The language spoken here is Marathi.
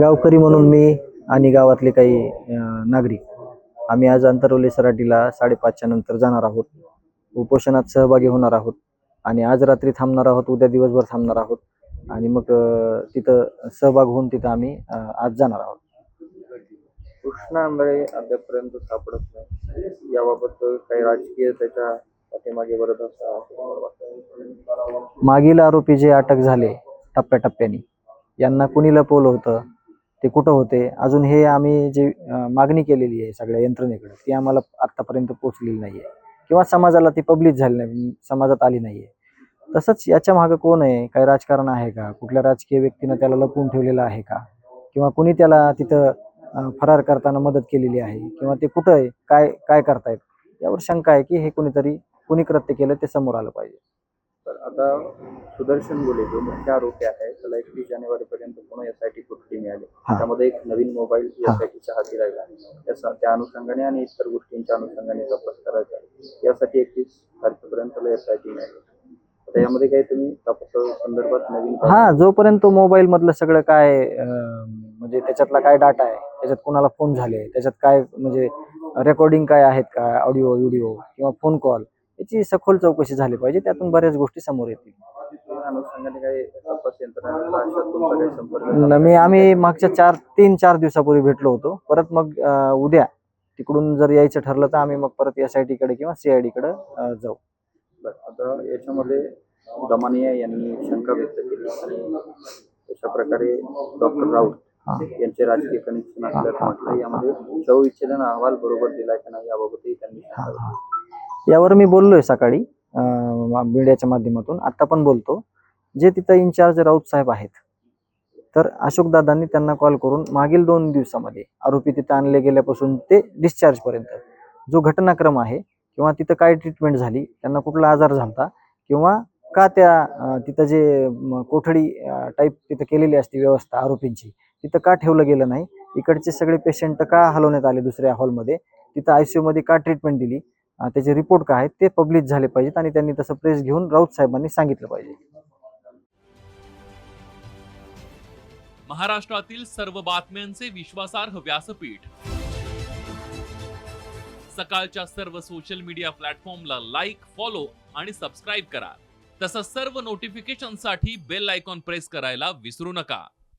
गावकरी म्हणून मी आणि गावातले काही नागरिक आम्ही आज अंतरवली सराटीला साडेपाचच्या नंतर जाणार आहोत. उपोषणात सहभागी होणार आहोत आणि आज रात्री थांबणार आहोत उद्या दिवसभर थांबणार आहोत आणि मग तिथं सहभाग होऊन तिथं आम्ही आज जाणार आहोत. कृष्णा आंधळे अद्यापपर्यंत सापडत नाही. याबाबत काही राजकीय त्याच्या पाठीमागे बरत असं मागील आरोपी जे अटक झाले टप्प्याटप्प्याने यांना कुणी लपवलं होतं? ते कुठं होते? अजून हे आम्ही जे मागणी केलेली आहे सगळ्या यंत्रणेकडे ती आम्हाला आत्तापर्यंत पोचलेली नाही आहे किंवा समाजाला ती पब्लिश झाली नाही समाजात आली नाही आहे तसंच याच्या मागं कोण आहे? काही राजकारण आहे का? कुठल्या राजकीय व्यक्तीनं त्याला लपवून ठेवलेलं आहे का? किंवा कुणी त्याला तिथं फरार करताना मदत केलेली आहे? किंवा ते कुठं आहे? काय काय करतायत? यावर शंका आहे की हे कुणीतरी कुणी कृत्य केलं ते समोर आलं पाहिजे. आता सुदर्शन गुले जो मुख्य आरोपी आहे त्याला एकवीस जानेवारी पर्यंत पुन्हा एसआयटी कोठडी मिळाली हा. त्यामध्ये एक नवीन मोबाईल हा. एसआयटीच्या हाती राहिला त्या अनुषंगाने आणि इतर गोष्टींच्या अनुषंगाने तपास करायचा यासाठी एकवीस तारखेपर्यंत एसआयटी मिळाली आता यामध्ये काही तुम्ही तपासा संदर्भात नवीन हा जोपर्यंत तो मोबाईल मधलं सगळं काय म्हणजे त्याच्यातला काय डाटा आहे त्याच्यात कोणाला फोन झाले त्याच्यात काय म्हणजे रेकॉर्डिंग काय आहेत का ऑडिओ व्हिडिओ किंवा फोन कॉल याची सखोल चौकशी झाली पाहिजे त्यातून बऱ्याच गोष्टी समोर येतील न- मी आम्ही मागच्या चार तीन चार दिवसापूर्वी भेटलो होतो परत मग उद्या तिकडून जर यायचं ठरलं तर आम्ही मग परत एस आयकडे किंवा सी आय डी कडे जाऊ आता याच्यामध्ये दमानिया यांनी शंका व्यक्त केली आणि अशा प्रकारे डॉक्टर राऊत. यांचे राजकीय कनेक्शन असल्याचं म्हटलं यामध्ये शवविच्छेदन अहवाल बरोबर दिलाय का नाही याबाबतही त्यांनी. यावर मी बोललोय सकाळी मीडियाच्या माध्यमातून. आता पण बोलतो. जे तिथं इन्चार्ज राऊत साहेब आहेत तर अशोक दादांनी त्यांना कॉल करून मागील दोन दिवसामध्ये आरोपी तिथं आणले गेल्यापासून ते डिस्चार्ज पर्यंत. जो घटनाक्रम आहे किंवा तिथं काय ट्रीटमेंट झाली त्यांना कुठला आजार झाला किंवा का त्या तिथं जे कोठडी टाईप तिथं केलेली असते व्यवस्था आरोपींची तिथं का ठेवलं गेलं नाही? इकडचे सगळे पेशंट का हलवण्यात आले दुसऱ्या हॉलमध्ये तिथं आय सी मध्ये का ट्रीटमेंट दिली? त्याचे रिपोर्ट काय आहेत ते पब्लिश झाले पाहिजेत आणि त्यांनी तसं प्रेस घेऊन राऊत साहेबांनी सांगितलं पाहिजे. महाराष्ट्रातील सर्व बातम्यांचे विश्वासार्ह व्यासपीठ. सकाळच्या सर्व सोशल मीडिया प्लॅटफॉर्मला लाईक फॉलो आणि सबस्क्राईब करा. तसंच सर्व नोटिफिकेशनसाठी बेल आयकॉन प्रेस करायला विसरू नका.